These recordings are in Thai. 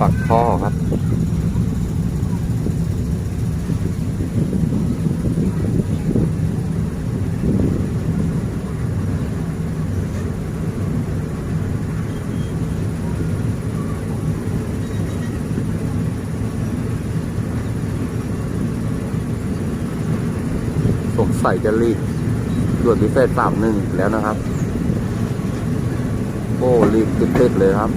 ปักท่อครับ สงสัยจะรีบด่วนพิเศษสามหนึ่งแล้วนะครับ โอ้รีบติดๆเลยครับ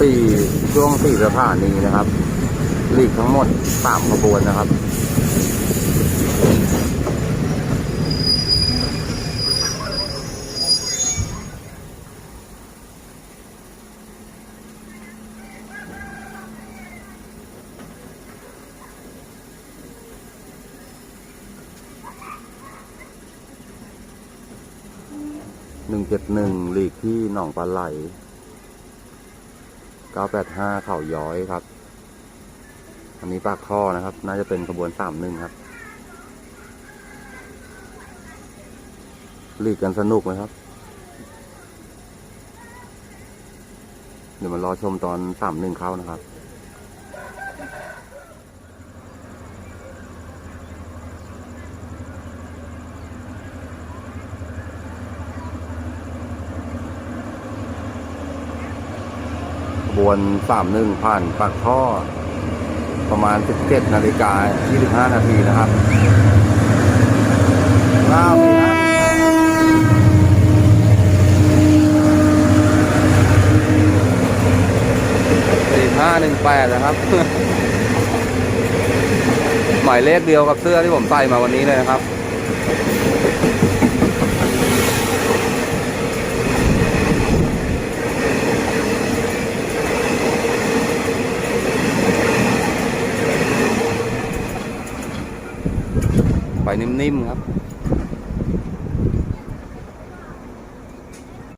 สี่ ช่วงสี่สถานีนะครับลีกทั้งหมดสามขบวนนะครับหนึ่งเจ็ดหนึ่งลีกที่หนองปลาไหล 985 เข่าย้อยครับ อันนี้ปากท่อนะครับ น่าจะเป็นขบวนสามหนึ่งครับรีดกันสนุกไหมครับ เดี๋ยวมารอชมตอนสามหนึ่งเข้านะครับ ขบวนสามหนึ่งผ่านปากท่อ ประมาณ 17นาฬิกา25 นาทีนะครับว้าวสี่ห้าหนึ่งแปดนะครับ หมายเลขเดียวกับเสื้อที่ผมใส่มาวันนี้เลยนะครับ ไปนิ่มๆครับ